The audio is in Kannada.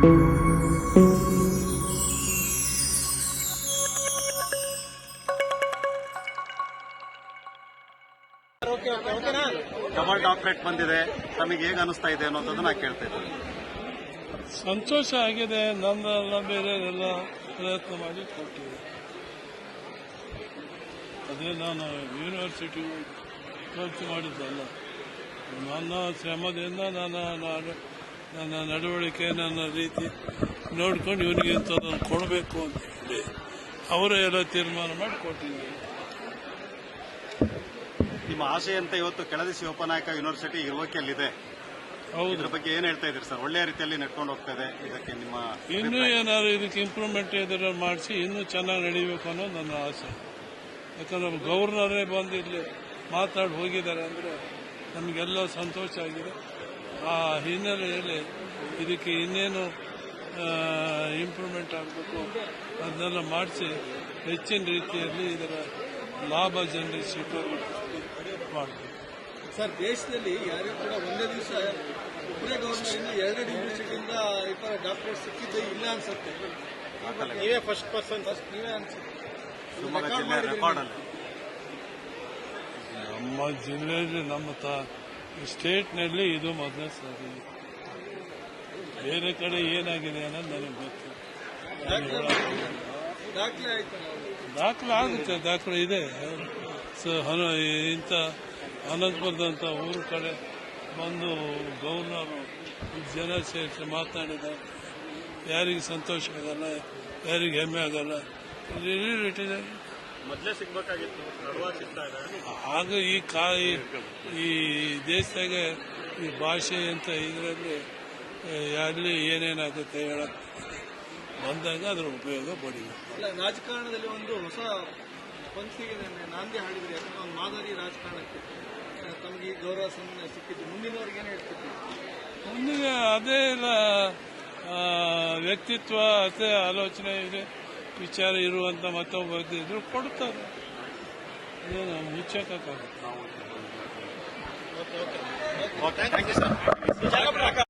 ಡಬಲ್ ಡಾಕ್ಟ್ರೇಟ್ ಬಂದಿದೆ. ನಮಗೆ ಹೇಗೆ ಅನಿಸ್ತಾ ಇದೆ ಅನ್ನೋದನ್ನ ಕೇಳ್ತಾ ಇದ್ದೀನಿ. ಸಂತೋಷ ಆಗಿದೆ. ನಮ್ಮೆಲ್ಲ ಎಲ್ಲ ಪ್ರಯತ್ನ ಮಾಡಿ ಕೊಟ್ಟಿದೆ ಅದೇ ನಾನು ಯೂನಿವರ್ಸಿಟಿ ಖರ್ಚು ಮಾಡಿದ್ದಲ್ಲ. ನನ್ನ ಶ್ರಮದಿಂದ ನಾನು ನನ್ನ ನಡವಳಿಕೆ ನನ್ನ ರೀತಿ ನೋಡ್ಕೊಂಡು ಇವನಿಗೆ ಇಂಥದ್ದನ್ನು ಕೊಡಬೇಕು ಅಂತ ಹೇಳಿ ಅವರೇ ಎಲ್ಲ ತೀರ್ಮಾನ ಮಾಡಿ ಕೊಟ್ಟಿದ್ದೀನಿ ನಿಮ್ಮ ಆಸೆ ಅಂತ ಇವತ್ತು ಕೆಳದಿ ಶಿವಪ್ಪನಾಯಕ ಯೂನಿವರ್ಸಿಟಿ ಇರುವಕೆಯಲ್ಲಿದೆ. ಹೌದ್ರ ಇದ್ರ ಬಗ್ಗೆ ಏನ್ ಹೇಳ್ತಾ ಇದ್ರಿ ಸರ್? ಒಳ್ಳೆಯ ರೀತಿಯಲ್ಲಿ ನಡ್ಕೊಂಡು ಹೋಗ್ತಾ ಇದೆ ಇದಕ್ಕೆ ನಿಮ್ಮ ಇನ್ನೂ ಏನಾದ್ರು ಇದಕ್ಕೆ ಇಂಪ್ರೂವ್ಮೆಂಟ್ ಇದ್ರೆ ಮಾಡಿಸಿ ಇನ್ನೂ ಚೆನ್ನಾಗಿ ನಡೀಬೇಕು ಅನ್ನೋದು ನನ್ನ ಆಸೆ. ಯಾಕಂದ್ರೆ ಗವರ್ನರೇ ಬಂದು ಇಲ್ಲಿ ಮಾತಾಡಿ ಹೋಗಿದ್ದಾರೆ ಅಂದರೆ ನಮಗೆಲ್ಲ ಸಂತೋಷ ಆಗಿದೆ. ಆ ಹಿನ್ನೆಲೆಯಲ್ಲಿ ಇದಕ್ಕೆ ಇನ್ನೇನು ಇಂಪ್ರೂವ್ಮೆಂಟ್ ಆಗಬೇಕು ಅದನ್ನೆಲ್ಲ ಮಾಡಿಸಿ ಹೆಚ್ಚಿನ ರೀತಿಯಲ್ಲಿ ಇದರ ಲಾಭ ಜನರಿಗೆ ಸಿಗೋದು ಮಾಡಬೇಕು. ಸರ್ ದೇಶದಲ್ಲಿ ಯಾರಿಗೂ ಕೂಡ ಒಂದೇ ದಿವಸ ಒಬ್ಬರೇ ಗವರ್ನರಿಂದ ಎರಡು ಯೂನಿವರ್ಸಿಟಿಯಿಂದ ಈ ಡಾಕ್ಟರ್ ಡಾಕ್ಟರೇಟ್ ಸಿಕ್ಕಿದ್ದೇ ಇಲ್ಲ ಅನ್ಸುತ್ತೆ. ನೀವೇ ಫಸ್ಟ್ ಪರ್ಸನ್ ಫಸ್ಟ್ ನೀವೇ ಅನ್ಸುತ್ತೆ. ನಮ್ಮ ಜಿಲ್ಲೆಯಲ್ಲಿ ನಮ್ಮ ತ ಸ್ಟೇಟ್ನಲ್ಲಿ ಇದು ಮೊದಲ ಸಾರಿ. ಬೇರೆ ಕಡೆ ಏನಾಗಿದೆ ಅನ್ನೋದು ನನಗೆ ಗೊತ್ತು. ದಾಖಲೆ ಆಗುತ್ತೆ, ದಾಖಲೆ ಇದೆ. ಸೊ ಇಂಥ ಅನಂತಪುರದಂಥ ಊರು ಕಡೆ ಬಂದು ಗೌರ್ನರು ಜನ ಸೇರಿಸಿ ಮಾತಾಡಿದ ಯಾರಿಗೆ ಸಂತೋಷ ಆಗಲ್ಲ, ಯಾರಿಗೆ ಹೆಮ್ಮೆ ಆಗಲ್ಲ. ಇಟ್ಟಿದೆ ಮೊದಲೇ ಸಿಗ್ಬೇಕಾಗಿತ್ತು ನಡುವ ಸಿಗ್ತಾ ಇದೆ. ಆಗ ಈ ಕಾ ಈ- ಈ ದೇಶದಾಗ ಈ ಭಾಷೆ ಅಂತ ಇದರಲ್ಲಿ ಅಲ್ಲಿ ಏನೇನಾಗುತ್ತೆ ಹೇಳಕ್ ಬಂದಾಗ ಅದರ ಉಪಯೋಗ ಪಡಿ ಅಲ್ಲ ರಾಜಕಾರಣದಲ್ಲಿ ಒಂದು ಹೊಸ ಪಂಕ್ತಿಗೆ ನಾಂದಿ ಹಾಡಿದ್ರೆ ಯಾಕಂದ್ರೆ ಒಂದು ಮಾದರಿ ರಾಜಕಾರಣಕ್ಕೆ. ತಮಗೆ ಈ ಗೌರವ ಸನ್ಮಾನ ಸಿಕ್ಕಿದ್ದು. ಮುಂದಿನವರಿಗೆ ಏನು ಹೇಳ್ತಿದ್ರಿ ಮುಂದಿನ ಅದೇ ಎಲ್ಲ ವ್ಯಕ್ತಿತ್ವ ಅದೇ ಆಲೋಚನೆ ಇದೆ. ವಿಚಾರ ಇರುವಂತ ಮತ್ತೊಬ್ಬ ವ್ಯಕ್ತಿ ಇದ್ರು ಕೊಡ್ತಾರೆ. ಏನು ಮುಚ್ಚಕ್ಕಾಗುತ್ತೆ ಓಕೆ ಥ್ಯಾಂಕ್ ಯು ಸರ್